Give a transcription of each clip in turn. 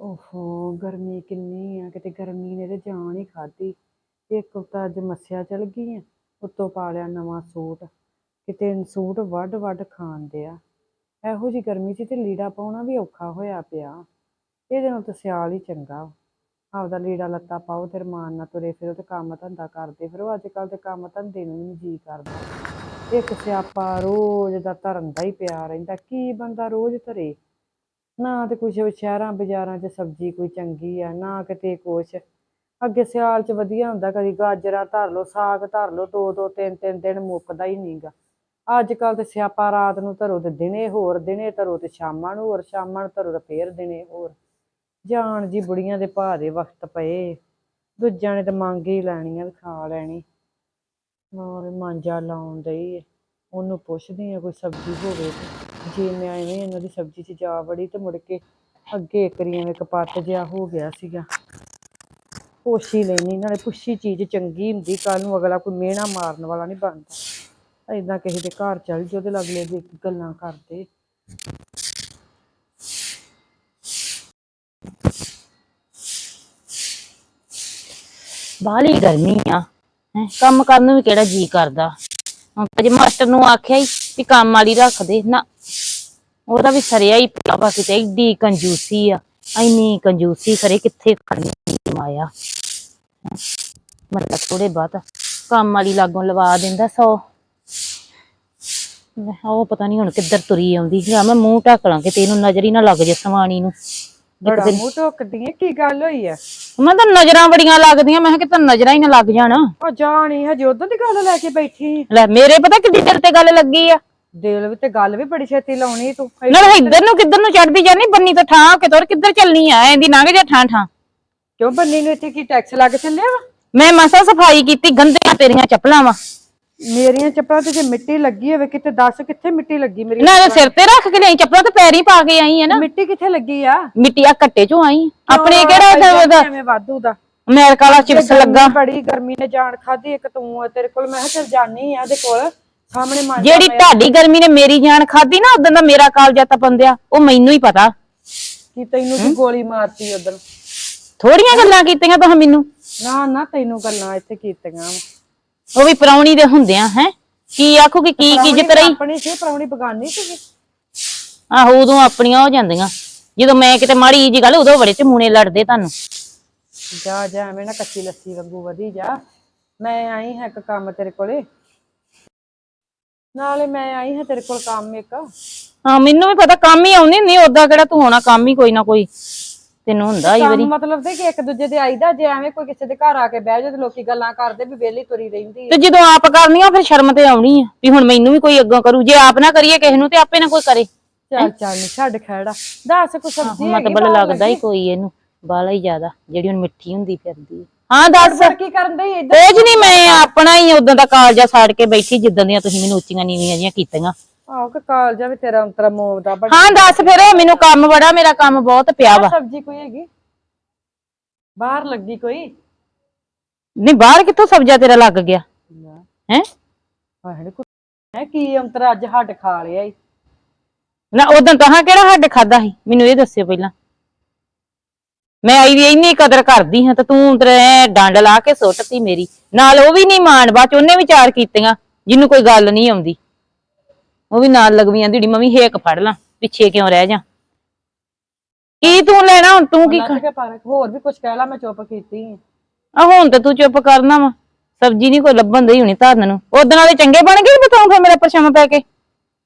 ਓਹੋ, ਗਰਮੀ ਕਿੰਨੀ ਆ, ਕਿਤੇ ਗਰਮੀ ਨੇ ਤੇ ਜਾਨ ਹੀ ਖਾਧੀ। ਇੱਕ ਤਾਂ ਅੱਜ ਮੱਸਿਆ ਚਲ ਗਈ ਆ, ਉੱਤੋਂ ਪਾ ਲਿਆ ਨਵਾਂ ਸੂਟ। ਕਿਤੇ ਸੂਟ ਵੱਢ ਵੱਢ ਖਾਣ ਡਿਆ ਇਹੋ ਜਿਹੀ ਗਰਮੀ 'ਚ ਤੇ ਲੀੜਾ ਪਾਉਣਾ ਵੀ ਔਖਾ ਹੋਇਆ ਪਿਆ। ਇਹਦੇ ਨਾਲ ਤਾਂ ਸਿਆਲ ਹੀ ਚੰਗਾ ਵਾ। ਆਪਦਾ ਲੀੜਾ ਲੱਤਾ ਪਾਓ ਤੇ ਰਮਾਨ ਨਾਲ ਤੁਰੇ ਫਿਰੋ ਤੇ ਕੰਮ ਧੰਦਾ ਕਰਦੇ ਫਿਰੋ। ਅੱਜ ਕੱਲ ਤੇ ਕੰਮ ਧੰਦੇ ਨੂੰ ਵੀ ਨੀ ਜੀ ਕਰਦਾ। ਇੱਕ ਸਿਆਪਾ ਰੋਜ਼ ਦਾ ਧਰਨ ਦਾ ਹੀ ਪਿਆ ਰਹਿੰਦਾ। ਕੀ ਬੰਦਾ ਰੋਜ਼ ਧਰੇ? ਨਾ ਤੇ ਕੁਛ ਸ਼ਹਿਰਾਂ ਬਾਜ਼ਾਰਾਂ 'ਚ ਸਬਜ਼ੀ ਕੋਈ ਚੰਗੀ ਆ, ਨਾ ਕਿਤੇ ਕੁਛ। ਅੱਗੇ ਸਿਆਲ 'ਚ ਵਧੀਆ ਹੁੰਦਾ, ਕਦੀ ਗਾਜਰਾਂ ਧਰ ਲਓ, ਸਾਗ ਧਰ ਲਓ, ਦੋ ਦੋ, ਤਿੰਨ ਤਿੰਨ ਦਿਨ ਮੁੱਕਦਾ ਹੀ ਨਹੀਂਗਾ ਅੱਜ ਕੱਲ ਤੇ ਸਿਆਪਾ ਰਾਤ ਨੂੰ ਧਰੋ ਤੇ ਦਿਨੇ ਹੋਰ, ਦਿਨੇ ਧਰੋ ਤੇ ਸ਼ਾਮਾਂ ਨੂੰ ਹੋਰ, ਸ਼ਾਮਾਂ ਨੂੰ ਧਰੋ ਤੇ ਫੇਰ ਦਿਨੇ ਹੋਰ। ਜਾਣ ਜੀ ਬੁੜੀਆਂ ਦੇ ਭਾ ਦੇ ਵਕਤ ਪਏ, ਦੂਜਿਆਂ ਨੇ ਤਾਂ ਮੰਗ ਹੀ ਲੈਣੀ ਆ ਵੀ ਖਾ ਲੈਣੀ। ਹੋਰ ਮਾਂਜਾ ਲਾਉਣ ਡਈ ਉਹਨੂੰ ਪੁੱਛਦੀ ਆ ਕੋਈ ਸਬਜ਼ੀ ਹੋਵੇ ਤੇ। ਜੇ, ਮੈਂ ਐਵੇਂ ਇਹਨਾਂ ਦੀ ਸਬਜ਼ੀ 'ਚ ਜਾ ਵੜੀ ਤੇ ਮੁੜ ਕੇ ਅੱਗੇ ਕਰੀਆਂ ਇੱਕ ਪੱਤ ਜਿਹਾ ਹੋ ਗਿਆ ਸੀਗਾ। ਪੁੱਛ ਲੈਣੀ ਨਾਲੇ ਪੁੱਛੀ ਚੀਜ਼ ਚੰਗੀ ਹੁੰਦੀ ਕੱਲ ਨੂੰ ਅਗਲਾ ਕੋਈ ਮਿਹਣਾ ਮਾਰਨ ਵਾਲਾ ਨਹੀਂ ਬਣਦਾ। ਏਦਾਂ ਕਿਸੇ ਦੇ ਘਰ ਚੱਲ ਜਾਓ ਤੇ ਅਗਲੇ ਦੀ ਗੱਲਾਂ ਕਰਦੇ। ਬਾਹਲੀ ਗਰਮੀ ਆ, ਹੈਂ? ਕੰਮ ਕਰਨ ਨੂੰ ਵੀ ਕਿਹੜਾ ਜੀ ਕਰਦਾ? ਹੁਣ ਅਜੇ ਮਾਸਟਰ ਨੂੰ ਆਖਿਆ ਹੀ ਵੀ ਕੰਮ ਵਾਲੀ ਰੱਖ ਦੇ ਨਾ। ਉਹਦਾ ਵੀ ਸਰਿਆ ਹੀ ਪਿਆ ਵਾ ਕਿਤੇ ਏਡੀ ਕੰਜੂਸੀ ਆ। ਇੰਨੀ ਕੰਜੂਸੀ ਕਰੇ ਕਿੱਥੇ ਕਰਨੀ ਮਾਇਆ। ਮਤਲਬ ਥੋੜੇ ਬਾਤ ਕੰਮ ਵਾਲੀ ਲਾਗੋਂ ਲਵਾ ਦਿੰਦਾ ਸੌ। ਮੈਂ ਕਿਹਾ ਉਹ ਪਤਾ ਨਹੀਂ ਹੁਣ ਕਿੱਧਰ ਤੁਰੀ ਆਉਂਦੀ ਸੀ। ਮੈਂ ਮੂੰਹ ਢੱਕ ਲਾਂ ਕਿਤੇ ਇਹਨੂੰ ਨਜ਼ਰ ਹੀ ਨਾ ਲੱਗ ਜੇ ਸਵਾਣੀ ਨੂੰ। ਬੜਾ ਮੂੰਹ ਟੋਕਦੀ ਏ ਕੀ ਗੱਲ ਹੋਈ ਆ? ਮੈਂ ਤਾਂ ਨਜ਼ਰਾਂ ਬੜੀਆਂ ਲੱਗਦੀਆਂ ਮੈਂ ਕਿਹਾ ਕਿਤੇ ਨਜ਼ਰਾਂ ਹੀ ਨਾ ਲੱਗ ਜਾਣ। ਉਹ ਜਾਣੀ ਹਜੇ ਉਦੋਂ ਦੀ ਗੱਲ ਲੈ ਕੇ ਬੈਠੀ। ਲੈ ਮੇਰੇ ਪਤਾ ਕਿੱਡੀ ਦਿਲ ਤੇ ਗੱਲ ਲੱਗੀ ਆ? ਦਿਲ ਵੀ ਤੇ ਗੱਲ ਵੀ ਬੜੀ ਛੇਤੀ ਲਾਉਣੀ ਤੂੰ। ਨਾ ਇੱਧਰ ਨੂੰ ਕਿੱਧਰ ਨੂੰ ਚੜਦੀ ਜਾਨੀ ਬੰਨੀ ਤੋਂ ਠਾਂ ਕੇ ਤੋਰ ਕਿੱਧਰ ਚੱਲਣੀ ਆ? ਐਂਦੀ ਲੰਘ ਜਾ ਠਾਂ ਠਾਂ ਕਿਉਂ ਬੰਨੀ ਨੂੰ ਇੱਥੇ ਕੀ ਟੈਕਸ ਲੱਗ ਚੱਲਿਆ ਵਾ? ਮੈਂ ਮਸਾ ਸਫ਼ਾਈ ਕੀਤੀ ਗੰਦੀਆਂ ਤੇਰੀਆਂ ਚੱਪਲਾਂ ਵਾ। ਮੇਰੀਆਂ ਚੱਪਲਾਂ ਤੇ ਜੇ ਮਿੱਟੀ ਲੱਗੀ ਹੋਵੇ ਕਿਤੇ ਦੱਸ ਕਿੱਥੇ ਮਿੱਟੀ ਲੱਗੀ ਮੇਰੀ ਨਾ ਸਿਰ ਤੇ ਰੱਖ ਕੇ ਲਈ ਚੱਪਲਾਂ ਤੇ ਪੈਰੀ ਪਾ ਕੇ ਆਈ ਆ ਨਾ। ਮਿੱਟੀ ਕਿੱਥੇ ਲੱਗੀ ਆ? ਮਿੱਟੀ ਆ ਕੱਟੇ ਚੋਂ ਆਈ। ਆਪਣੇ ਕਿਹੜਾ ਉਹਦਾ? ਐਵੇਂ ਵਾਧੂ ਦਾ। ਅਮਰੀਕਾ ਵਾਲਾ ਚਿਪਸ ਲੱਗਾ। ਬੜੀ ਗਰਮੀ ਨੇ ਜਾਨ ਖਾਦੀ ਇੱਕ ਤੂੰ ਤੇਰੇ ਕੋਲ ਮੈਂ ਕਿਹਾ ਚੱਲ ਜਾਨੀ ਆ ਉਹਦੇ ਕੋਲ। ਸਾਹਮਣੇ ਮਾਂ ਜਿਹੜੀ ਢਾਡੀ ਗਰਮੀ ਨੇ ਮੇਰੀ ਜਾਨ ਖਾਦੀ ਨਾ ਉਦੋਂ ਦਾ ਮੇਰਾ ਕਾਲਜਾ ਤਪੰਦਿਆ ਉਹ ਮੈਨੂੰ ਹੀ ਪਤਾ। ਕੀ ਤੈਨੂੰ ਕੀ ਗੋਲੀ ਮਾਰਤੀ ਉਧਰ? ਥੋੜੀਆਂ ਗੱਲਾਂ ਕੀਤੀਆਂ ਤੁਸੀਂ ਮੈਨੂੰ। ਨਾ ਨਾ ਤੈਨੂੰ ਗੱਲਾਂ ਇੱਥੇ ਕੀਤੀਆਂ। ਵਾਂ। ਉਹ ਵੀ ਪਰੌਣੀ ਦੇ ਹੁੰਦਿਆਂ ਹੈ? ਕੀ ਆਖੂਗੀ ਕੀ ਕੀ ਜਿੱਤ ਰਹੀ? ਆਪਣੀ ਸੀ ਪ੍ਰਾਹੁਣੀ ਬਗਾਨੀ ਸੀਗੀ। ਆਹੋ ਉਦੋਂ ਆਪਣੀਆਂ ਹੋ ਜਾਂਦੀਆਂ। ਜਦੋਂ ਮੈਂ ਕਿਤੇ ਮਾੜੀ ਜੀ ਗੱਲ ਉਦੋਂ ਬੜੇ ਚਮੂਣੇ ਲੜਦੇ ਤੁਹਾਨੂੰ। ਜਾ ਜਾ ਐਵੇਂ ਨਾ ਕੱਚੀ ਲੱਸੀ ਵਾਂਗੂ ਵਧੀ ਜਾ। ਮੈਂ ਆਈ ਹਾਂ ਇੱਕ ਕੰਮ ਤੇਰੇ ਕੋਲੇ। ਨਾਲੇ ਮੈਂ ਆਈ ਹਾਂ ਤੇਰੇ ਕੋਲ ਕੰਮ ਇੱਕ। ਹਾਂ ਮੈਨੂੰ ਵੀ ਪਤਾ ਕੰਮ ਹੀ ਆਉਂਦੀ ਨਹੀਂ ਉਦਾਂ ਕਿਹੜਾ ਤੂੰ ਹੋਣਾ ਕੰਮ ਹੀ ਕੋਈ ਨਾ ਕੋਈ। ਤੈਨੂੰ ਹੁੰਦਾ ਹੀ ਵਾਰੀ। ਕੰਮ ਮਤਲਬ ਤੇ ਕਿ ਇੱਕ ਦੂਜੇ ਦੇ ਆਈਦਾ ਜੇ ਐਵੇਂ ਕੋਈ ਕਿਸੇ ਦੇ ਘਰ ਆ ਕੇ ਬਹਿ ਜਾ ਤੇ ਲੋਕੀ ਗੱਲਾਂ ਕਰਦੇ ਵੀ ਵਿਹਲੀ ਤੁਰੀ ਰਹਿੰਦੀ ਤੇ ਜਦੋਂ ਆਪ ਕਰਨੀਆਂ ਫਿਰ ਸ਼ਰਮ ਤੇ ਆਉਣੀ ਆ ਵੀ ਹੁਣ ਮੈਨੂੰ ਵੀ ਕੋਈ ਅੱਗੋਂ ਕਰੂ। ਜੇ ਆਪ ਨਾ ਕਰੀਏ ਕਿਸੇ ਨੂੰ ਤੇ ਆਪੇ ਨਾ ਕੋਈ ਕਰੇ। ਚੱਲ ਚੱਲ ਨੀ ਛੱਡ ਖੜਾ। ਦੱਸ ਕੋ ਸਬਜ਼ੀ ਹੈਗੀ ਮਤਲਬ ਲੱਗਦਾ ਹੀ ਕੋਈ ਇਹਨੂੰ ਬਾਲਾ ਹੀ ਜ਼ਿਆਦਾ ਜਿਹੜੀ ਹੁਣ ਮਿੱਠੀ ਹੁੰਦੀ ਫਿਰਦੀ। ਆ। ਹਾਂ ਦੱਸ। ਫਿਰ ਕੀ ਕਰਨ ਦੇ ਇੱਧਰ? ਕੁਝ ਨਹੀਂ ਮੈਂ ਆਪਣਾ ਹੀ ਉਦੋਂ ਦਾ ਕਾਲਜਾ ਸਾੜ ਕੇ ਬੈਠੀ ਜਿੱਦਾਂ ਦੀਆਂ ਤੁਸੀਂ ਮੈਨੂੰ ਉੱਚੀਆਂ ਨੀਵੀਆਂ ਜੀਆਂ ਕੀਤੀਆਂ। ਆਹੋ ਕਿ ਕਾਲਜਾ ਵੀ ਤੇਰਾ ਅੰਤਰਾ ਮੋਵ ਦਾ ਬੜਾ ਹਾਂ ਦੱਸ ਫਿਰ ਮੈਨੂੰ ਕੰਮ ਬੜਾ ਮੇਰਾ ਕੰਮ ਬਹੁਤ ਪਿਆ ਵਾ। ਸਬਜ਼ੀ ਕੋਈ ਹੈਗੀ? ਬਾਹਰ ਲੱਗੀ ਕੋਈ? ਨਹੀਂ ਬਾਹਰ ਕਿੱਥੋਂ ਸਬਜ਼ਾ ਤੇਰਾ ਲੱਗ ਗਿਆ? ਹੈ? ਹੈ ਕੀ ਅੰਤਰਾ ਅੱਜ ਹੱਡ ਖਾ ਲਿਆ ਈ। ਨਾ ਉਦੋਂ ਤਾਂ ਕਿਹੜਾ ਹੱਡ ਖਾਦਾ ਸੀ? ਮੈਨੂੰ ਇਹ ਦੱਸਿਓ ਪਹਿਲਾਂ। ਮੈਂ ਆਈ ਦੀ ਇੰਨੀ ਕਦਰ ਕਰਦੀ ਹਾਂ ਤੇ ਤੂੰ ਤੇ ਐਂ ਡੰਡ ਲਾ ਕੇ ਸੁੱਟਤੀ ਮੇਰੀ। ਨਾਲ ਉਹ ਵੀ ਨਹੀਂ ਮਾਣ ਬਾਅਦ ਚ ਉਹਨੇ ਵਿਚਾਰ ਕੀਤੀਆਂ ਜਿਹਨੂੰ ਕੋਈ ਗੱਲ ਨਹੀਂ ਆਉਂਦੀ। ਉਹ ਵੀ ਨਾਲ ਲਗਵੀਆਂ ਦੀੜੀ ਮੈਂ ਵੀ ਹੇਕ ਫੜ ਲਾਂ ਪਿੱਛੇ ਕਿਉਂ ਰਹਿ ਜਾ। ਕੀ ਤੂੰ ਲੈਣਾ ਹੁਣ ਤੂੰ ਕੀ ਪਾਰਕ ਹੋਰ ਵੀ ਕੁਝ ਕਹਿ ਲਾ ਮੈਂ ਚੁੱਪ ਕੀਤੀ ਆ। ਹੁਣ ਤੇ ਤੂੰ ਚੁੱਪ ਕਰਨਾ ਵਾ। ਸਬਜ਼ੀ ਨਹੀਂ ਕੋਈ ਲੱਭਣ ਦਈ ਹੋਣੀ ਧਰਨ ਨੂੰ। ਉਦੋਂ ਵਾਲੇ ਚੰਗੇ ਬਣ ਗਏ ਬਤਾਉਂ ਫਿਰ ਮੇਰਾ ਪਰਛਾਵਾਂ ਪੈ ਕੇ?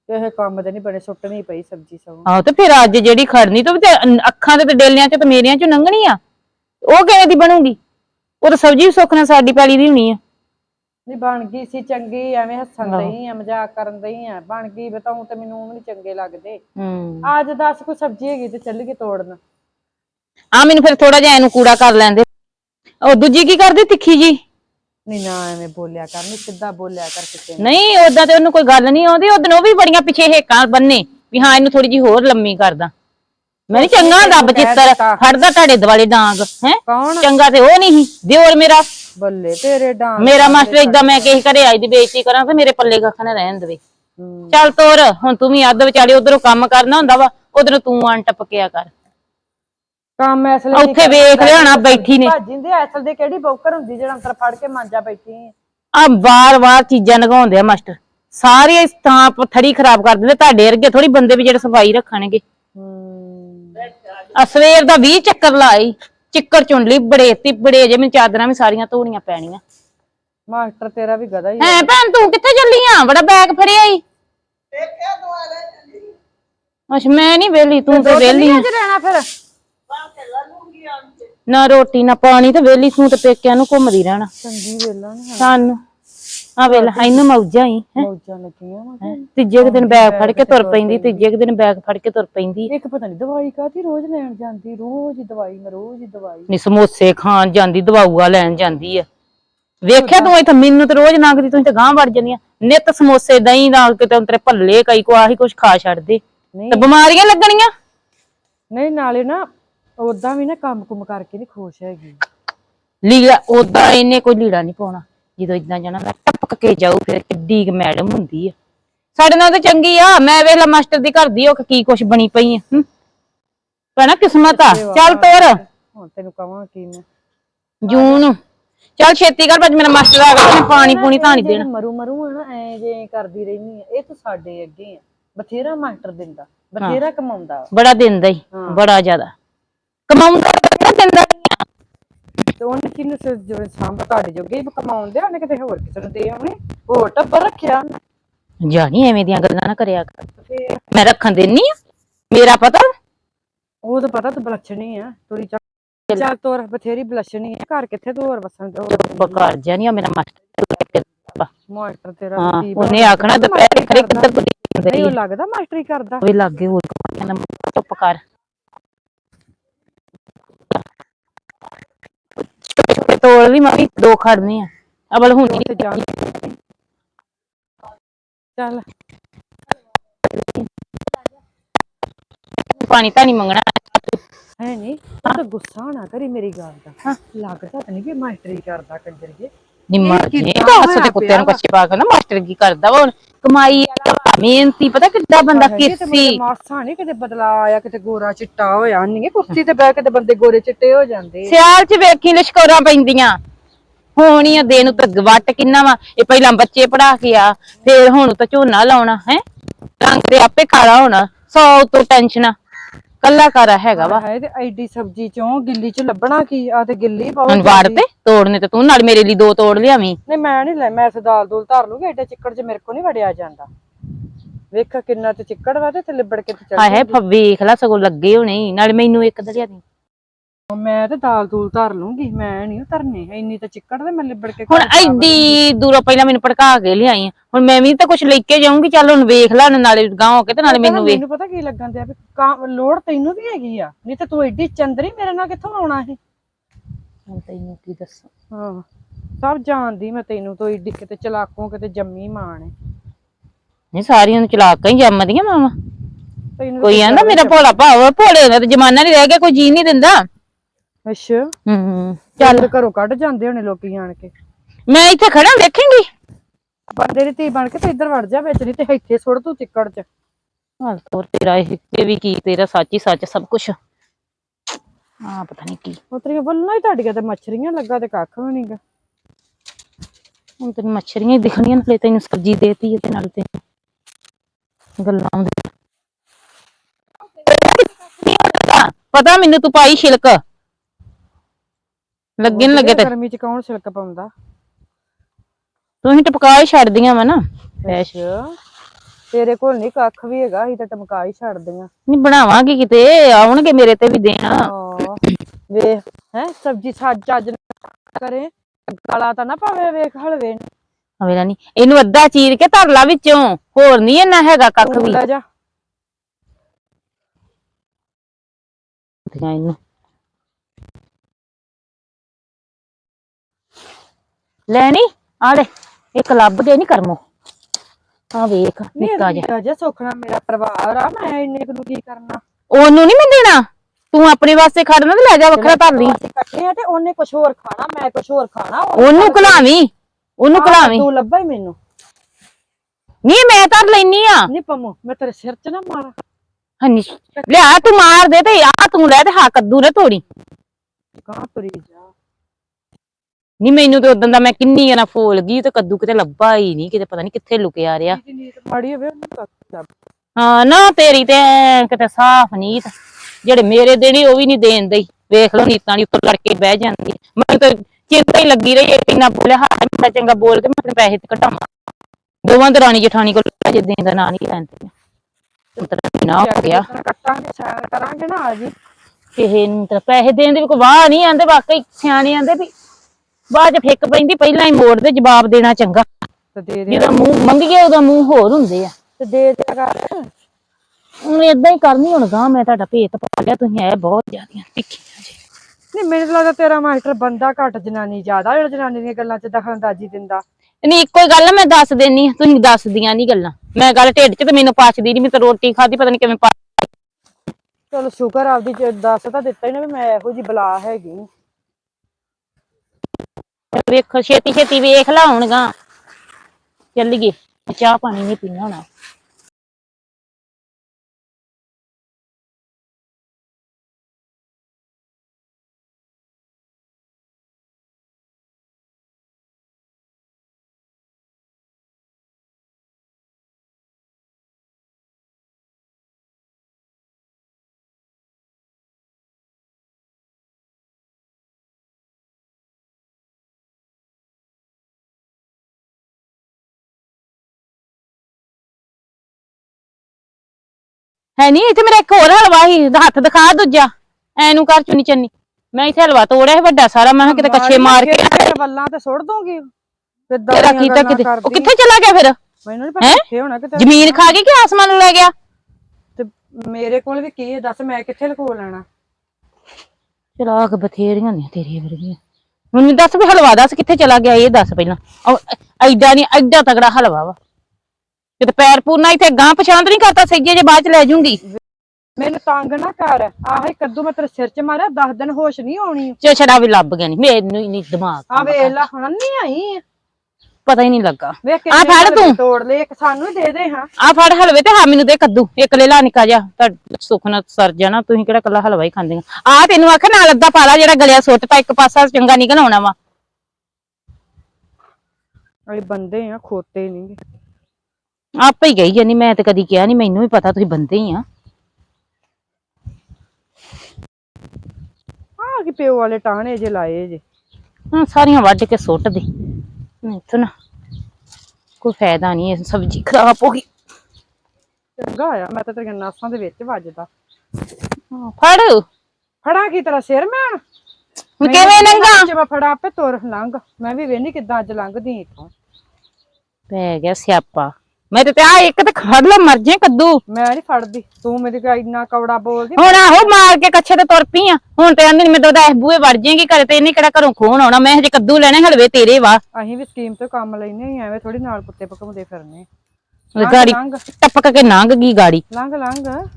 ਇਹ ਕੰਮ ਤੇ ਨਹੀਂ ਬਣੇ ਸੁੱਟਣੀ ਪਈ ਸਬਜ਼ੀ ਸਭ ਆਹੋ ਤੇ ਫਿਰ ਅੱਜ ਜਿਹੜੀ ਖੜਨੀ ਤੋਂ ਤੇ ਅਨ- ਅੱਖਾਂ ਤੇ ਤੇ ਡੇਲਿਆਂ ਚ ਤੇ ਮੇਰੀਆਂ ਚ ਲੰਘਣੀ ਆ? ਉਹ ਕਿਵੇਂ ਦੀ ਬਣੂਗੀ? ਉਹ ਤਾਂ ਸਬਜ਼ੀ ਵੀ ਸੁੱਖ ਨਾਲ ਸਾਡੀ ਪੈਲੀ ਦੀ ਹੋਣੀ ਆ। ਨਹੀਂ ਬਣ ਗਈ ਸੀ ਚੰਗੀ ਐਵੇਂ ਹੱਸਣ ਦਈ ਆ ਮਜ਼ਾਕ ਕਰਨ ਦਈ ਆ। ਬਣ ਗਈ ਬਤਾਉ ਤੇ ਮੈਨੂੰ ਉਹ ਵੀ ਨੀ ਚੰਗੇ ਲੱਗਦੇ। ਹੂੰ। ਅੱਜ ਦੱਸ ਕੋਈ ਸਬਜ਼ੀ ਹੈਗੀ ਤੇ ਚੱਲੀਏ ਤੋੜਨ। ਆ ਮੈਨੂੰ ਫਿਰ ਥੋੜਾ ਜਿਹਾ ਇਹਨੂੰ ਕੂੜਾ ਕਰ ਲੈਂਦੇ ਉਹ ਦੂਜੀ ਕੀ ਕਰਦੀ ਤਿੱਖੀ ਜੀ? ਨਹੀਂ ਨਾ ਐਵੇਂ ਬੋਲਿਆ ਕਰ ਨਹੀਂ ਸਿੱਧਾ ਬੋਲਿਆ ਕਰ ਕਿਸੇ ਨੂੰ ਨਹੀਂ ਉਦਾਂ ਤੇ ਉਹਨੂੰ ਕੋਈ ਗੱਲ ਨਹੀਂ ਆਉਂਦੀ ਉਦੋਂ ਉਹ ਵੀ ਬੜੀਆਂ ਪਿੱਛੇ ਹੇਕਾਂ ਬੰਨੇ ਵੀ ਹਾਂ ਇਹਨੂੰ ਥੋੜੀ ਜੀ ਹੋਰ ਲੰਮੀ ਕਰਦਾ। ਮੈਂ ਚੰਗਾ ਰੱਬ ਚਿੱਤਰ ਖੜਦਾ ਤੁਹਾਡੇ ਦਿਵਾਲੇ ਡਾਂਗ ਹੈ? ਕੌਣ? ਚੰਗਾ ਤੇ ਉਹ ਨਹੀਂ ਸੀ ਦਿਓਰ ਮੇਰਾ। ਬੱਲੇ ਤੇਰੇ ਡਾਂ ਮੇਰਾ ਮਾਸਟਰ ਇਦਾਂ ਮੈਂ ਕਿਸੇ ਘਰੇ ਆਈ ਦੀ ਬੇਇੱਜ਼ਤੀ ਕਰਾਂ ਤੇ ਮੇਰੇ ਪੱਲੇ ਕੱਖ ਨਾ ਰਹਿਣ ਦੇਵੇ। ਚੱਲ ਤੋਰ ਹੁਣ ਤੂੰ ਵੀ ਅੱਧ ਵਿਚਾਲੇ ਉਧਰੋਂ ਕੰਮ ਕਰਨਾ ਹੁੰਦਾ ਵਾ ਉਧਰੋਂ ਤੂੰ ਆਣ ਟਪਕਿਆ ਕਰ। ਕੰਮ ਐਸਲੇ ਉੱਥੇ ਵੇਖ ਲਿਆਉਣਾ ਬੈਠੀ ਨੇ। ਜਿੰਦੇ ਐਸਲ ਦੇ ਕਿਹੜੀ ਬੌਕਰ ਹੁੰਦੀ ਜਿਹੜਾ ਅੰਦਰ ਫੜ ਕੇ ਮਾਂਜਾ ਬੈਠੀ ਆ? ਵਾਰ-ਵਾਰ ਚੀਜ਼ਾਂ ਲਗਾਉਂਦੇ ਆ ਮਾਸਟਰ। ਸਾਰੇ ਥਾਂ ਪਥੜੀ ਖਰਾਬ ਕਰ ਦਿੰਦੇ ਤੁਹਾਡੇ ਵਰਗੇ ਥੋੜੀ ਬੰਦੇ ਵੀ ਜਿਹੜੇ ਸਫ਼ਾਈ ਰੱਖਣਗੇ। ਹੂੰ। ਆ ਸਵੇਰ ਦਾ 20 ਚੱਕਰ ਲਾਈ ਚਿੱਕਰ ਚੁਣ ਲਈ ਬੜੇ ਤਿਬੜੇ ਜੇ ਮੈਨੂੰ ਚਾਦਰਾਂ ਵੀ ਸਾਰੀਆਂ ਧੋਣੀਆਂ ਪੈਣੀਆਂ। ਮਾਸਟਰ ਤੇਰਾ ਵੀ ਗਦਾ ਹੀ ਹੈ ਭੈਣ ਤੂੰ ਕਿੱਥੇ ਚੱਲੀ ਆ? ਬੜਾ ਬੈਗ ਫੜਿਆ ਈ। ਅੱਛਾ ਮੈਂ ਨਹੀਂ ਵੇਲੀ ਤੂੰ ਤੇ ਵੇਲੀ ਅੱਜ ਰਹਿਣਾ ਫਿਰ? ਨਾ ਰੋਟੀ ਨਾ ਪਾਣੀ ਤੇ ਵੇਲੀ ਤੂੰ ਤੇ ਪੇਕਿਆਂ ਨੂੰ ਘੁੰਮਦੀ ਰਹਿਣਾ। ਚੰਗੀ ਵੇਲਾ ਨੇ ਸਾਨੂੰ। ਆ ਵੇਲਾ ਇਹਨੂੰ ਮੌਜਾਂ ਹੀ ਮੌਜਾਂ ਲੱਗੀਆਂ ਵਾ ਤੀਜੇ ਕੁ ਦਿਨ ਬੈਗ ਫੜ ਕੇ ਤੁਰ ਪੈਂਦੀ ਤੀਜੇ ਕੁ ਦਿਨ ਬੈਗ ਫੜ ਕੇ ਤੁਰ ਪੈਂਦੀ। ਇੱਕ ਪਤਾ ਨਹੀਂ ਦਵਾਈ ਕਾਹਦੀ ਰੋਜ਼ ਲੈਣ ਜਾਂਦੀ ਰੋਜ਼ ਹੀ ਦਵਾਈ ਮੈਂ ਰੋਜ਼ ਹੀ ਦਵਾਈ। ਨੀ ਸਮੋਸੇ ਖਾਣ ਜਾਂਦੀ ਦਵਾਊਆ ਲੈਣ ਜਾਂਦੀ ਆ। ਵੇਖਿਆ ਤੂੰ ਇੱਥੇ ਮੈਨੂੰ ਤੇ ਰੋਜ਼ ਲੰਘਦੀ ਤੂੰ ਤੇ ਗਾਂ ਵੜ ਜਾਂਦੀਆਂ। ਨਿੱਤ ਸਮੋਸੇ ਦਹੀਂ ਨਾਲ ਕਿਤੇ ਤੇਰੇ ਭੱਲੇ ਕਈ ਕੋ ਆਹੀ ਕੁਛ ਖਾ ਛੱਡਦੇ। ਨਹੀਂ। ਤੇ ਬਿਮਾਰੀਆਂ ਲੱਗਣੀਆਂ? ਨਹੀਂ ਨਾਲੇ ਨਾ ਉਦਾਂ ਵੀ ਨਾ ਕੰਮ ਕੁਮ ਕਰਕੇ ਨਹੀਂ ਖੁਸ਼ ਹੈਗੀ। ਲੀੜਾ ਉਦਾਂ ਇਹਨੇ ਕੋਈ ਲੀੜਾ ਨਹੀਂ ਪਾਉਣਾ। ਜਦੋਂ ਇਦਾਂ ਜਾਣਾ ਮੈਂ ਟਪਕ ਕੇ ਜਾਊ ਫਿਰ ਕਿੱਡੀ ਕੁ ਮੈਡਮ ਹੁੰਦੀ ਆ। ਸਾਡੇ ਨਾਲ ਤਾਂ ਚੰਗੀ ਆ ਮੈਂ ਵੇਖ ਮਾਸਟਰ ਦੀ ਘਰ ਦੀ ਉਹ ਕੀ ਕੁਛ ਬਣੀ ਪਈ ਆ ਭੈਣਾ ਕਿਸਮਤ ਆ ਚੱਲ ਤੋਰ। ਹੁਣ ਤੈਨੂੰ ਕਵਾਂ ਕੀ ਮੈਂ। ਜੂਨ। ਚੱਲ ਛੇਤੀ ਕਰ ਭੱਜ ਮੇਰਾ ਮਾਸਟਰ ਆ ਗਿਆ ਉਹਨੇ ਪਾਣੀ ਪੂਣੀ ਤਾਂ ਨਹੀਂ ਦੇਣਾ। ਮਰੂ ਮਰੂ ਐ ਜੇ ਕਰਦੀ ਰਹਿਨੀ ਆ। ਇਹ ਤਾਂ ਸਾਡੇ ਅੱਗੇ ਆ। ਬਥੇਰਾ ਮਾਸਟਰ ਦਿੰਦਾ ਬਥੇਰਾ ਕਮਾਉਂਦਾ। ਬੜਾ ਦਿੰਦਾ ਹੀ। ਬੜਾ ਜ਼ਿਆਦਾ। ਕਮਾਉਂਦਾ ਤਾਂ ਦਿੰਦਾ ਨੀ ਆ। ਤੇ ਉਹਨੇ ਕਿਹਨੂੰ ਸ- ਜਿਵੇਂ ਸਾਂਭ ਤੁਹਾਡੇ ਜੋਗੇ ਹੀ ਕਮਾਉਂਦੇ ਉਹਨੇ ਕਿਤੇ ਹੋਰ ਕਿਸੇ ਨੂੰ ਦੇ ਆਉਣੇ? ਹੋਰ ਟੱਬਰ ਰੱਖਿਆ। ਜਾਣੀ ਐਵੇਂ ਦੀਆਂ ਗੱਲਾਂ ਨਾ ਕਰਿਆ ਕਰ। ਫੇਰ? ਮੈਂ ਰੱਖਣ ਦੇਣੀ ਆ। ਮੇਰਾ ਪਤਾ? ਉਹ ਤਾਂ ਪਤਾ ਤੂੰ ਬਲਛਣੀ ਆ। ਤੁਰੀ ਚੱਲ ਚੱਲ ਤੋਰ ਬਥੇਰੀ ਬਲਛਣੀ ਆ। ਘਰ ਕਿੱਥੇ ਤੂੰ ਹੋਰ ਵਸਣ ਦੇ ਬਕਾਰ ਜਾਣੀ ਆ ਮੇਰਾ ਮਾਸਟਰ ਮਾਸਟਰ ਤੇਰਾ ਹਾਂ ਕੀ ਉਹਨੇ ਆਖਣਾ ਦੁਪਹਿਰੇ ਖਰੇ ਕਿੱਧਰ ਬੁਲੀ ਨਹੀਂ ਉਹ ਲੱਗਦਾ ਮਾਸਟਰੀ ਕਰਦਾ। ਵੀ ਲੱਗੇ ਹੋਰ ਕਹਿੰਦਾ ਚੁੱਪ ਕਰ। ਛੋਟੇ ਤੋੜ ਲਈ ਮੰਮੀ ਦੋ ਖੜਨੇ ਆ। ਅਬਲ ਹੁਣ ਤੇ ਜਾਣ ਚੱਲ। ਪਾਣੀ ਤਾਂ ਨਹੀਂ ਮੰਗਣਾ। ਹੈ ਨਹੀਂ ਤੂੰ ਤਾਂ ਗੁੱਸਾ ਨਾ ਕਰੀ ਮੇਰੀ ਗੱਲ ਦਾ। ਲੱਗਦਾ ਤਾਂ ਨਹੀਂ ਵੀ ਮਾਸਟਰੀ ਕਰਦਾ ਕੰਜਰ ਕੇ ਨਿੰਮਾ ਜੀ ਦੱਸ ਤੇ ਕੁੱਤੇ ਨੂੰ ਕੱਚੇ ਪਾ ਕੇ ਨਾ ਮਾਸਟਰ ਕੀ ਕਰਦਾ ਵਾ ਹੁਣ। ਕਮਾਈ ਵਾਲਾ ਮਿਹਨਤੀ ਪਤਾ ਕਿੱਦਾਂ ਬੰਦਾ ਮੇਰੇ ਮਾਸਾ ਨਹੀਂ ਕਿਤੇ ਬਦਲਾ ਆਇਆ ਕਿਤੇ ਗੋਰਾ ਚਿੱਟਾ ਹੋਇਆ ਨਹੀਂ ਕੁਰਸੀ ਤੇ ਬਹਿ ਕੇ ਤੇ ਬੰਦੇ ਗੋਰੇ ਚਿੱਟੇ ਹੋ ਜਾਂਦੇ ਸਿਆਲ ਚ ਵੇਖੀ ਲਸ਼ਕੋਰਾਂ ਪੈਂਦੀਆਂ। ਹੋਣੀ ਆ ਦੇ ਨੂੰ ਤਾਂ ਵੱਟ ਕਿੰਨਾ ਵਾ ਇਹ ਪਹਿਲਾਂ ਬੱਚੇ ਪੜਾ ਕੇ ਆ ਫੇਰ ਹੁਣ ਤਾਂ ਝੋਨਾ ਲਾਉਣਾ ਹੈ? ਰੰਗ ਤੇ ਆਪੇ ਕਾਲਾ ਹੋਣਾ ਸੌ ਤੋਂ ਟੈਨਸ਼ਨ। ਕੱਲਾ ਕਾਰਾ ਹੈਗਾ ਵਾ। ਹੈ ਤੇ ਐਡੀ ਸਬਜ਼ੀ ਚੋਂ ਗਿੱਲੀ ਚ ਲੱਭਣਾ ਕੀ ਆ ਤੇ ਗਿੱਲੀ ਬਹੁਤ ਹੁਣ ਵਾੜ ਤੇ ਤੋੜਨੇ ਤੇ ਤੂੰ ਨਾਲ ਮੇਰੇ ਲਈ ਦੋ ਤੋੜ ਲਿਆਵੀਂ। ਨਹੀਂ ਮੈਂ ਨਹੀਂ ਲੈ ਮੈਂ ਤੇ ਦਾਲ ਦੂਲ ਧਰ ਲੂਗੀ ਐਡੇ ਚਿੱਕੜ ਚ ਮੇਰੇ ਕੋ ਨਹੀਂ ਵੜਿਆ ਜਾਂਦਾ। ਵੇਖ ਕਿੰਨਾ ਤੇ ਚਿੱਕੜ ਵਾ ਤੇ ਲਿਬੜ ਕੇ ਤੇ ਹਾਏ ਚੜ ਹਾਏ ਵੇਖ ਲੈ ਸਗੋਂ ਲੱਗੇ ਹੋਣੇ। ਨਾਲ ਮੈਨੂੰ ਇੱਕ ਦਰਿਆ ਦੀ। ਮੈਂ ਤੇ ਦਾਲ ਦੂਲ ਧਰ ਲੂੰਗੀ ਮੈਂ ਨਹੀਂ ਧਰਨੇ ਇੰਨੀ ਤਾਂ ਚਿੱਕੜ ਤੇ ਮੈਂ ਲਿਬੜ ਕੇ ਹੁਣ ਐਡੀ ਦੂਰੋਂ ਪਹਿਲਾਂ ਮੈਨੂੰ ਭੜਕਾ ਕੇ ਲਿਆਈ ਆ। ਹੁਣ ਮੈਂ ਵੀ ਤਾਂ ਕੁਝ ਲੈ ਕੇ ਜਾਊਂਗੀ ਚੱਲ ਹੁਣ ਵੇਖ ਲੈ ਨਾਲੇ ਗਾਂ ਹੋ ਕੇ ਤੇ ਨਾਲੇ ਮੈਨੂੰ ਵੇਖ। ਮੈਨੂੰ ਪਤਾ ਕੀ ਲੱਗਣ ਦਿਆ ਵੀ ਲੋੜ ਤੈਨੂੰ ਵੀ ਹੈਗੀ ਆ ਨਹੀਂ ਤੇ ਤੂੰ ਐਡੀ ਚੰਦਰੀ ਮੇਰੇ ਨਾਲ ਕਿੱਥੋਂ ਆਉਣਾ ਸੀ? ਹੁਣ ਤੈਨੂੰ ਕੀ ਦੱਸਾਂ? ਹਾਂ ਸਭ ਜਾਣਦੀ ਮੈਂ ਤੈਨੂੰ ਤੂੰ ਐਡੀ ਕਿਤੇ ਚਲਾਕੋਂ ਕਿਤੇ ਜੰਮੀ ਮਾਂ ਨੇ। ਨਹੀਂ ਸਾਰੀਆਂ ਨੂੰ ਚਲਾਕਾਂ ਹੀ ਜੰਮਦੀਆਂ ਮਾਵਾ। ਤੈਨੂੰ ਕੋਈ ਆਂਦਾ ਮੇਰਾ ਭੋਲਾ ਭਾਵ ਭੋਲੇ ਦਾ ਤੇ ਜ਼ਮਾਨਾ ਨਹੀਂ ਰਹਿ ਗਿਆ ਕੋਈ ਜੀ ਨਹੀਂ ਦਿੰਦਾ। ਅੱਛਾ। ਹੂੰ। ਚੱਲ ਘਰੋਂ ਕੱਢ ਜਾਂਦੇ ਹੋਣੇ ਲੋਕੀ ਆਣ ਕੇ। ਮੈਂ ਇੱਥੇ ਖੜਾ ਵੇਖੇਂਗੀ? ਬੰਦੇ ਦੀ ਧੀ ਬਣ ਕੇ ਤੇ ਇੱਧਰ ਵੜ ਜਾ ਵਿੱਚ ਨਹੀਂ ਤੇ ਇੱਥੇ ਸੁੱਟ ਤੂੰ ਚਿੱਕੜ ਚ। ਹਾਲ ਤੋਰ ਤੇਰਾ ਇਹ ਇਹ ਵੀ ਕੀ ਤੇਰਾ ਸੱਚ ਹੀ ਸੱਚ ਸਭ ਕੁਝ ਆ ਪਤਾ ਨਹੀਂ ਕੀ। ਉਤਰੀਆਂ ਬੱਲਾਂ ਹੀ ਤੁਹਾਡੀਆਂ ਤੇ ਮੱਛਰੀਆਂ ਲੱਗਾ ਤੇ ਕੱਖ ਵੀ ਨਹੀਂਗਾ ਹੁਣ ਤੈਨੂੰ ਮੱਛਰੀਆਂ ਹੀ ਦਿਖਣੀਆਂ ਨਾਲੇ ਤੈਨੂੰ ਸਬਜ਼ੀ ਦੇਤੀ ਤੇ ਨਾਲ ਤੇ। ਗੱਲਾਂ ਆਉਂਦੀਆਂ ਪਤਾ ਮੈਨੂੰ ਤੂੰ ਪਾਈ ਛਿਲਕ। ਲੱਗੇ ਨੀ ਲੱਗੇ ਤੇ। ਗਰਮੀ ਚ ਕੌਣ ਸਿਲਕ ਪਾਉਂਦਾ? ਤੂੰ ਹੀ ਟਪਕਾ ਹੀ ਛੱਡਦੀਆਂ ਵਾ ਨਾ। ਅੱਛਾ। ਤੇਰੇ ਕੋਲ ਨਹੀਂ ਕੱਖ ਵੀ ਹੈਗਾ ਅਸੀਂ ਤਾਂ ਟਮਕਾ ਹੀ ਛੱਡਦੀਆਂ। ਨਹੀਂ ਬਣਾਵਾਂਗੀ ਕਿਤੇ ਆਉਣਗੇ ਮੇਰੇ ਤੇ ਵੀ ਦੇਣਾ। ਹਾਂ ਵੇਖ ਹੈ ਸਬਜੀ ਸੱਜ ਨਾਲ ਕਰੇ। ਕਾਲਾ ਤਾਂ ਨਾ ਪਾਵੇ ਵੇਖ ਹਲਵੇ। ਨੂੰ। ਹਵੇਲਾ ਨਹੀਂ ਇਹਨੂੰ ਅੱਧਾ ਚੀਰ ਕੇ ਧਰ ਲਾ ਵਿੱਚੋਂ ਹੋਰ ਨਹੀਂ ਇੰਨਾ ਹੈਗਾ ਕੱਖ ਤੂੰ ਵੀ। ਲੈ ਜਾ। ਇਹਨੂੰ। ਲੈਣੀ ਆ ਲੈ ਇੱਕ ਲੱਭ ਦੇ ਨਹੀਂ ਕਰਮੋ। ਆ ਵੇਖ ਨਿੱਕਾ ਜਿਹਾ। ਨਿੱਕਾ ਜਿਹਾ ਸੁਖਣਾ ਮੇਰਾ ਪਰਿਵਾਰ ਆ ਮੈਂ ਇੰਨੇ ਕੁ ਨੂੰ ਕੀ ਕਰਨਾ? ਉਹਨੂੰ ਨਹੀਂ ਮੈਂ ਦੇਣਾ? ਤੂੰ ਆਪਣੇ ਵਾਸਤੇ ਖੜਨਾ ਤੇ ਲੈ ਜਾ ਵੱਖਰਾ ਧਰ ਲਈ ਅਸੀਂ ਇਕੱਠੇ ਆ ਤੇ ਉਹਨੇ ਕੁਝ ਹੋਰ ਖਾਣਾ ਮੈਂ ਕੁਝ ਹੋਰ ਖਾਣਾ ਉਹਨੂੰ ਕਲਾਵੀਂ ਉਹਨੂੰ ਕਲਾਵੀਂ ਤੂੰ ਲੱਭਾ ਹੀ ਮੈਨੂੰ। ਨਹੀਂ ਮੈਂ ਧਰ ਲੈਨੀ ਆ। ਨਹੀਂ ਪੰਮੋ ਮੈਂ ਤੇਰੇ ਸਿਰ 'ਚ ਨਾ ਮਾਰਾਂ। ਹਨੀ ਲਿਆ ਤੂੰ ਮਾਰ ਦੇ ਤੇ ਆ ਤੂੰ ਲੈ ਤੇ ਹਾਂ ਕੱਦੂ ਨਾ ਤੋੜੀ। ਕਾਂ ਤੁਰੀ ਜਾ? ਨਹੀਂ ਮੈਨੂੰ ਤੇ ਉਦੋਂ ਦਾ ਮੈਂ ਕਿੰਨੀ ਆ ਨਾ ਫੋਲ ਗਈ ਤੇ ਕੱਦੂ ਕਿਤੇ ਲੱਭਾ ਹੀ ਨਹੀਂ ਕਿਤੇ ਪਤਾ ਨਹੀਂ ਕਿੱਥੇ ਲੁਕਿਆ ਰਿਹਾ। ਜਿਹਦੀ ਨੀਤ ਮਾੜੀ ਹੋਵੇ ਉਹਨੂੰ ਕੱਖ ਲੱਭ ਹਾਂ ਨਾ ਤੇਰੀ ਤੇ ਐਂ ਕਿਤੇ ਸਾਫ਼ ਨੀਤ ਜਿਹੜੇ ਮੇਰੇ ਦੇਣੀ ਉਹ ਵੀ ਨਹੀਂ ਦੇਣ ਦਈ। ਵੇਖ ਲਓ ਨੀਤਾਂ ਦੀ ਉੱਪਰ ਲੜ ਕੇ ਬਹਿ ਜਾਂਦੀ। ਮੈਨੂੰ ਤਾਂ ਚਿੰਤਾ ਹੀ ਲੱਗੀ ਰਹੀ ਇੰਨਾ ਬੋਲਿਆ ਹਾਂ ਮੈਂ ਚੰਗਾ ਬੋਲ ਕੇ ਮੈਂ ਆਪਣੇ ਪੈਸੇ ਤੇ ਘਟਾਵਾਂ। ਦੋਵਾਂ ਦਰਾਣੀ ਜਠਾਣੀ ਕੋਲ ਅਜੇ ਦੇਣ ਦਾ ਨਾਂ ਨਹੀਂ ਲੈਂਦੇ ਤੇਰਾ ਨਾ ਹੋ ਗਿਆ। ਕੱਟਾਂਗੇ ਕਰਾਂਗੇ ਨਾ ਆ ਜੀ। ਕਿਸੇ ਨੂੰ ਤਾਂ ਪੈਸੇ ਦੇਣ ਦੇ ਵੀ ਕੋਈ ਵਾਹ ਨਹੀਂ ਆਂਦੇ ਵਾਕਈ ਸਿਆਣੇ ਆਂਦੇ ਵੀ। ਬਾਅਦ ਚ ਫਿੱਕ ਪੈਂਦੀ ਪਹਿਲਾਂ ਹੀ ਮੋੜ ਦੇ ਜਵਾਬ ਦੇਣਾ ਚੰਗਾ। ਤੇ ਦੇ ਦੇ ਮੂੰਹ ਮੰਗੀਏ ਉਹਦਾ ਮੂੰਹ ਹੋਰ ਹੁੰਦੇ ਆ। ਤੇ ਦੇ ਦਿਆ ਕਰ। ਹੁਣ ਏਦਾਂ ਹੀ ਕਰਨੀ ਹੁਣ ਗਾਂ ਮੈਂ ਤੁਹਾਡਾ ਭੇਤ ਪਾ ਲਿਆ ਤੁਸੀਂ ਐ ਬਹੁਤ ਜ਼ਿਆਦੀਆਂ ਤਿੱਖੀਆਂ ਜੀ। ਨਹੀਂ ਮੈਨੂੰ ਤਾਂ ਲੱਗਦਾ ਤੇਰਾ ਮਾਸਟਰ ਬੰਦਾ ਘੱਟ ਜਨਾਨੀ ਜ਼ਿਆਦਾ ਜਿਹੜਾ ਜਨਾਨੀ ਦੀਆਂ ਗੱਲਾਂ 'ਚ ਦਖਲਅੰਦਾਜ਼ੀ ਦਿੰਦਾ। ਨਹੀਂ ਇੱਕੋ ਹੀ ਗੱਲ ਆ, ਮੈਂ ਦੱਸ ਦੇਣੀ ਤੁਸੀਂ ਦੱਸਦੀਆਂ ਨਹੀਂ ਗੱਲਾਂ। ਮੈਂ ਗੱਲ ਢਿੱਡ 'ਚ ਤੇ ਮੈਨੂੰ ਪਚਦੀ ਨਹੀਂ ਮੈਂ ਤਾਂ ਰੋਟੀ ਖਾਧੀ ਪਤਾ ਨਹੀਂ ਕਿਵੇਂ ਪਾ ਚਲੋ ਸ਼ੁਕਰ ਆਪਦੀ ਚ ਦੱਸ ਤਾਂ ਦਿੱਤਾ ਹੀ ਨਾ ਵੀ ਮੈਂ ਇਹੋ ਜੀ ਬਲਾ ਹੈਗੀ। ਵੇਖੋ ਛੇਤੀ ਛੇਤੀ ਵੇਖ ਲਾ ਹੁਣ ਗਾਂ। ਚੱਲੀਏ ਚਾਹ ਪਾਣੀ ਨਹੀਂ ਪੀਣਾ ਹੋਣਾ। ਹੈ ਨਹੀਂ ਇੱਥੇ ਮੇਰਾ ਇੱਕ ਹੋਰ ਹਲਵਾ ਸੀ ਹੱਥ ਦਿਖਾ ਦੂਜਾ। ਐਨੂੰ ਕਰ ਚੁੰਨੀ ਚੰਨੀ। ਮੈਂ ਇੱਥੇ ਹਲਵਾ ਤੋੜਿਆ ਸੀ ਵੱਡਾ ਸਾਰਾ ਮੈਂ ਕਿਹਾ ਕਿਤੇ ਕੱਛੇ ਮਾਰ ਕੇ ਵੱਲਾਂ ਤੇ ਸੁੱਟ ਦੂੰਗੀ ਕਿੱਦਾਂ ਤੇਰਾ ਕੀਤਾ ਕਿਤੇ। ਉਹ। ਕਿੱਥੇ ਚਲਾ ਗਿਆ ਫਿਰ? ਮੈਨੂੰ ਨਹੀਂ ਪਤਾ ਹੈਂ? ਕਿੱਥੇ ਹੋਣਾ ਕਿਤੇ ਜ਼ਮੀਨ ਖਾ ਗਈ ਕਿ ਆਸਮਾਨ ਨੂੰ ਲੈ ਗਿਆ? ਤੇ ਮੇਰੇ ਕੋਲ ਵੀ ਕੀ ਹੈ ਦੱਸ ਮੈਂ ਕਿੱਥੇ ਲਕੋ ਲੈਣਾ? ਚਲਾਕ ਬਥੇਰੀਆਂ ਨੇ ਤੇਰੀਆਂ ਵਰਗੀਆਂ। ਮੈਨੂੰ ਦੱਸ ਵੀ ਹਲਵਾ ਦੱਸ ਕਿੱਥੇ ਚਲਾ ਗਿਆ ਇਹ ਦੱਸ ਪਹਿਲਾਂ। ਐਡਾ ਨਹੀਂ ਐਡਾ ਤਗੜਾ ਹਲਵਾ ਵਾ। ਕਿਤੇ ਪੈਰ ਪੂਰਨਾ ਇੱਥੇ ਗਾਂ ਪਛਾਣ ਨਹੀਂ ਕਰਤਾ ਸਹੀਏ ਜੇ ਬਾਅਦ ਚ ਲੈ ਜੂੰਗੀ ਮੈਨੂੰ ਤੰਗ ਨਾ ਕਰ ਆਹੇ ਕੱਦੂ ਮੈਂ ਤੇਰੇ ਸਿਰ 'ਚ ਮਾਰਿਆ 10 ਦਿਨ ਹੋਸ਼ ਨਹੀਂ ਆਉਣੀ। ਚ ਛੜਾ ਵੀ ਲੱਭ ਗਿਆ ਨਹੀਂ ਮੈਨੂੰ ਹੀ ਨਹੀਂ ਦਿਮਾਗ ਆ ਵੇਖ ਲੈ ਹੁਣ ਨਹੀਂ ਆਈ ਪਤਾ ਹੀ ਨਹੀਂ ਲੱਗਾ। ਆ ਫੜ ਤੂੰ। ਤੋੜ ਲੈ ਇੱਕ ਸਾਨੂੰ ਹੀ ਦੇ ਦੇ ਹਾਂ। ਆ ਫੜ ਹਲਵੇ ਤੇ ਹਾਂ ਮੈਨੂੰ ਦੇ ਕੱਦੂ ਇੱਕ ਲੈ ਲਾ ਨਿਕਾ ਜਾ ਤਾਂ ਸੁੱਖ ਨਾਲ ਸਰ ਜਾਣਾ ਤੁਸੀਂ ਕਿਹੜਾ ਕੱਲਾ ਹਲਵਾ ਹੀ ਖਾਂਦੀਆਂ ਆ। ਤੈਨੂੰ ਆਖ ਨਾਲ ਅੱਧਾ ਪਾ ਲਾ ਜਿਹੜਾ ਗਲਿਆ ਸੁੱਟ ਤਾਂ ਇੱਕ ਪਾਸਾ ਚੰਗਾ ਨਿਕਲ ਆਉਣਾ ਵਾ। ਅਰੇ ਬੰਦੇ ਆ ਖੋਤੇ ਨਹੀਂ ਆਪੇ ਹੀ ਗਈ ਜਾਨੀ ਮੈਂ ਤੇ ਕਦੀ ਕਿਹਾ ਨਹੀਂ ਮੈਨੂੰ ਵੀ ਪਤਾ ਤੁਸੀਂ ਬੰਦੇ ਹੀ ਆ। ਆ ਕੀ ਪਿਓ ਵਾਲੇ ਟਾਣੇ ਜੇ ਲਾਏ ਜੇ। ਹੁਣ ਸਾਰੀਆਂ ਵੱਢ ਕੇ ਸੁੱਟ ਦੇ। ਇੱਥੋਂ ਨਾ ਕੋਈ ਫਾਇਦਾ ਨਹੀਂ ਇਹ ਸਬਜ਼ੀ ਖਰਾਬ ਹੋ ਗਈ। ਚੰਗਾ ਆ ਮੈਂ ਤਾਂ ਤੇਰੀਆਂ ਨਾਸਾਂ ਦੇ ਵਿੱਚ ਵੱਜਦਾ। ਹਾਂ, ਫੜ। ਫੜਾ ਕੀ ਤੇਰਾ ਸਿਰ ਮੈਂ? ਹੁਣ ਕਿਵੇਂ ਨੰਗਾ? ਜੇ ਮੈਂ ਫੜਾ ਆਪੇ ਤੁਰ ਲੰਘ। ਮੈਂ ਵੀ ਵੇਹਨੀ ਕਿੱਦਾਂ ਅੱਜ ਲੰਘਦੀ ਇੱਥੋਂ। ਪੈ ਗਿਆ ਸਿਆਪਾ। ਮੈਂ ਤੇ ਤੇ ਆ ਇੱਕ ਤੇ ਖੜ ਲਾ ਮਰ ਜੇ ਕੱਦੂ। ਮੈਂ ਨਹੀਂ ਫੜਦੀ ਤੂੰ ਮੇਰੇ ਕੋਲ ਇੰਨਾ ਕੌੜਾ ਬੋਲਦੀ। ਹੁਣ ਆਹੋ ਮਾਰ ਕੇ ਕੱਛੇ ਤੇ ਤੁਰ ਪਈ ਆ। ਹੁਣ ਤੇ ਆਂਦੀ ਮੈਂ ਤਾਂ ਉਹਦਾ ਬੂਏ ਵੜ ਜਾਏਗੀ ਘਰੇ ਤੇ ਇਹਨੇ ਕਿਹੜਾ ਘਰੋਂ ਖੋਣ ਆਉਣਾ। ਮੈਂ ਹਜੇ ਕੱਦੂ ਲੈਣੇ ਹਲਵੇ ਤੇਰੇ ਵਾ। ਅਸੀਂ ਵੀ ਸਕੀਮ ਤੋਂ ਕੰਮ ਲੈਨੇ ਆ ਐਵੇਂ ਥੋੜੀ ਨਾਲ ਕੁੱਤੇ ਪਕਾਉਂਦੇ ਫਿਰਨੇ। ਗਾੜੀ ਲੰਘ ਟਪਕ ਕੇ ਲੰਘ ਗਈ ਗਾੜੀ। ਲੰਘ ਲੰਘ।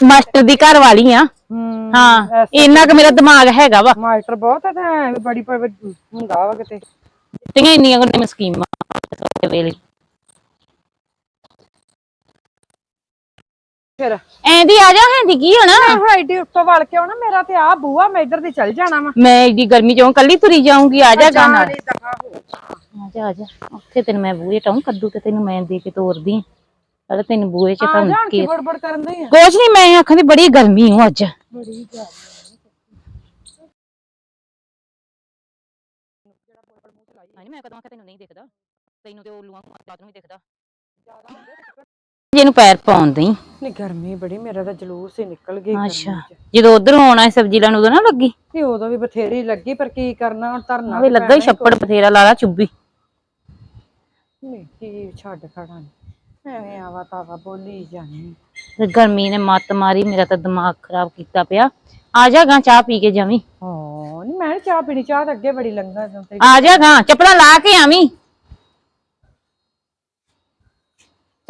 ਮਾਸਟਰ ਦੀ ਘਰ ਵਾਲੀ ਆ। ਹੂੰ ਹਾਂ ਇੰਨਾ ਕੁ ਮੇਰਾ ਦਿਮਾਗ ਹੈਗਾ ਵਾ। ਮਾਸਟਰ ਬਹੁਤ ਹੈ ਤਾਂ ਬੜੀ ਪ- ਹੁੰਦਾ ਵਾ ਕਿਤੇ। ਤੀਆਂ ਇੰਨੀਆਂ ਗੁੱਡੀਆਂ ਸਕੀਮਾਂ ਤੇ ਵੇਲੇ। ਫਿਰ ਐਂਦੀ ਆ ਜਾ ਹੈਂਦੀ ਕੀ ਹੋਣਾ? ਆਹੋ ਐਡੀ ਉੱਤੋਂ ਵਲ ਕੇ ਆਉਣਾ ਮੇਰਾ ਤੇ ਆ ਬੂਆ ਮੈਂ ਇੱਧਰ ਦੀ ਚੱਲ ਜਾਣਾ ਵਾ। ਮੈਂ ਏਡੀ ਗਰਮੀ ਚੋਂ ਕੱਲੀ ਤੁਰੀ ਜਾਊਂਗੀ ਆ ਜਾ ਗਾਣਾ ਜਾਣੀ ਦਫਾ ਹੋ ਆ ਜਾ ਆ ਜਾ ਉੱਥੇ ਤੈਨੂੰ ਮੈਂ ਬੂਏ ਟਾਉਂ ਕੱਦੂ ਤੇ ਤੈਨੂੰ ਮੈਂ ਦੇ ਕੇ ਤੋਰਦੀ ਆਂ। ਪਹਿਲਾਂ ਤੈਨੂੰ ਬੂਏ ਚ ਆ ਤਾਂ ਜਾਣ ਕੀ ਬੜਬੜ ਕਰਨ ਦੇ ਆ। ਕੁਛ ਨਹੀਂ ਮੈਂ ਆਖਾਂ ਦੀ ਬੜੀ ਗਰਮੀ ਹੂੰ ਅੱਜ। ਬੜੀ ਜ਼ਿਆਦਾ ਮੈਂ ਕਦੋਂ ਆਖਿਆ ਤੈਨੂੰ ਨਹੀਂ ਦਿਖਦਾ? ਤੈਨੂੰ ਤੇ ਉੱਲੂਆਂ ਰਾਤ ਨੂੰ ਵੀ ਦਿਖਦਾ। ਜਿਹਨੂੰ ਪੈਰ ਪਾਉਂਦੀ ਨਹੀਂ ਗਰਮੀ ਬੜੀ ਮੇਰਾ ਤਾਂ ਜਲੂਸ ਹੀ ਨਿਕਲ ਗਈ ਗਰਮੀ ਅੱਛਾ। ਚ। ਜਦੋਂ ਉਧਰੋਂ ਸੀ ਸਬਜ਼ੀ ਲੈਣ ਉਦੋਂ ਨਾ ਲੱਗੀ? ਨਹੀਂ ਉਦੋਂ ਵੀ ਬਥੇਰੀ ਲੱਗੀ ਪਰ ਕੀ ਕਰਨਾ ਹੁਣ ਧਰਨਾ ਤੇ ਲੱਗਾ ਹੀ ਪੈਣਾ ਛੱਪੜ ਬਥੇਰਾ ਲਾਲਾ ਚੁੱਬੀ ਨਹੀਂ ਕੀ ਛੱਡ ਖੜਾ ਐਵੇਂ ਆਵਾ ਤਾਵਾ ਬੋਲੀ ਜਾਣੀ ਤੇ ਗਰਮੀ ਨੇ ਮੱਤ ਮਾਰੀ ਮੇਰਾ ਤਾਂ ਦਿਮਾਗ ਖਰਾਬ ਕੀਤਾ ਪਿਆ। ਆ ਜਾ ਗਾਂ ਚਾਹ ਪੀ ਕੇ ਜਾਵੀਂ। ਹਾਂ ਨਹੀਂ ਮੈਂ ਨੀ ਚਾਹ ਪੀਣੀ ਚਾਹ ਤਾਂ ਅੱਗੇ ਬੜੀ ਲੰਗਾ ਆ ਜਾ ਗਾਂ ਚੱਪਲਾਂ ਲਾ ਕੇ ਆਵੀਂ।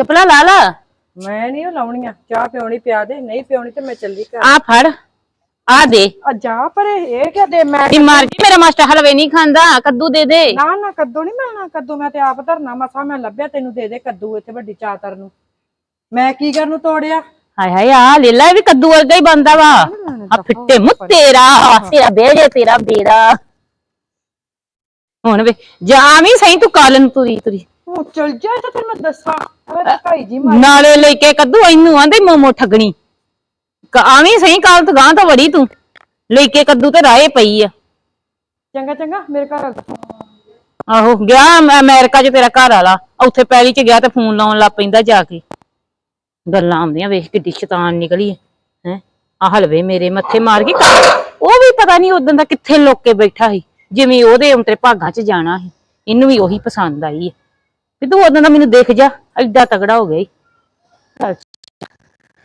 ਚੱਪਲਾਂ ਲਾ ਲਾ। ਮੈਂ ਨਹੀਂ ਉਹ ਲਾਉਣੀਆਂ। ਚਾਹ ਪਿਉਣੀ ਪਿਆ ਦੇ ਨਹੀਂ ਪਿਉਣੀ ਤੇ ਮੈਂ ਚੱਲੀ ਘਰ। ਆ ਫੜ ਆ ਦੇ। ਆ ਜਾ ਪਰੇ ਇਹ ਕਿਆ ਦੇ ਮੈਂ ਨੀ ਮਰ ਜੀ ਮੇਰਾ ਮਾਸਟਰ ਹਲਵੇ ਨਹੀਂ ਖਾਂਦਾ ਕੱਦੂ ਦੇ ਦੇ। ਨਾ ਨਾ ਕੱਦੂ ਨਹੀਂ ਮਿਲਣਾ ਕੱਦੂ ਮੈਂ ਤੇ ਆਪ ਧਰਨਾ ਮਸਾ ਮੈਂ ਲੱਭਿਆ ਤੈਨੂੰ ਦੇ ਦੇ ਕੱਦੂ ਇੱਥੇ ਵੱਡੀ ਚਾਤਰ ਨੂੰ। ਮੈਂ ਕੀ ਕਰਨ ਨੂੰ ਤੋੜਿਆ? ਹਾਏ ਹਾਏ ਆ ਲੈ ਲੈ ਇਹ ਵੀ ਕੱਦੂ ਵਰਗਾ ਹੀ ਬੰਦਾ ਵਾ। ਆ ਫਿੱਟੇ ਮੂੰਹ ਤੇਰਾ ਤੇਰਾ ਬੇੜੇ ਤੇਰਾ ਬੇੜਾ। ਹੁਣ ਵੇ ਜਾ ਵੀ ਸਹੀ ਤੂੰ ਕਾਲਨ ਤੁਰੀ ਤੁਰੀ। ਤੂੰ ਚਲ ਜਾ ਤਾਂ ਫਿਰ ਮੈਂ ਦੱਸਾਂ। ਐਵੇਂ ਤਾਂ ਭਾਈ ਜੀ ਮਾਰ। ਨਾਲੇ ਲੈ ਕੇ ਕੱਦੂ ਇਹਨੂੰ ਆਂਦੇ ਮੋਮੋ ਠੱਗਣੀ। ਕ- ਆਵੀਂ ਸਹੀ ਕਾਲ ਤੂੰ ਗਾਂ ਤੋਂ ਵੜੀ ਤੂੰ। ਲੈ ਕੇ ਕੱਦੂ ਤੇ ਰਾਏ ਪਈ ਆ। ਚੰਗਾ ਚੰਗਾ ਮੇਰੇ ਘਰ ਆ ਜਾ। ਆਹੋ ਗਿਆ ਅਮ- ਅਮਰੀਕਾ 'ਚ ਤੇਰਾ ਘਰ ਵਾਲਾ ਉੱਥੇ ਪੈਲੀ 'ਚ ਗਿਆ ਤੇ ਫੋਨ ਲਾਉਣ ਲੱਗ ਪੈਂਦਾ ਜਾ ਕੇ। ਗੱਲਾਂ ਆਉਂਦੀਆਂ ਵੇਖ ਕਿੱਡੀ ਸ਼ੈਤਾਨ ਨਿਕਲੀ ਹੈ। ਆ ਹਲਵੇ ਮੇਰੇ ਮੱਥੇ ਮਾਰ ਕੇ ਉਹ ਵੀ ਪਤਾ ਨਹੀਂ ਉਦੋਂ ਦਾ ਕਿੱਥੇ ਲੁੱਕ ਕੇ ਬੈਠਾ ਸੀ। ਜਿਵੇਂ ਉਹਦੇ ਉਂਤਰੇ ਭਾਗਾਂ 'ਚ ਜਾਣਾ ਸੀ। ਇਹਨੂੰ ਵੀ ਉਹੀ ਪਸੰਦ ਆਈ ਹੈ ਵੀ ਤੂੰ ਉਦੋਂ ਦਾ ਮੈਨੂੰ ਦੇਖ ਜਾ ਐਡਾ ਤਗੜਾ ਹੋ ਗਿਆ ਈ। ਚੱਲ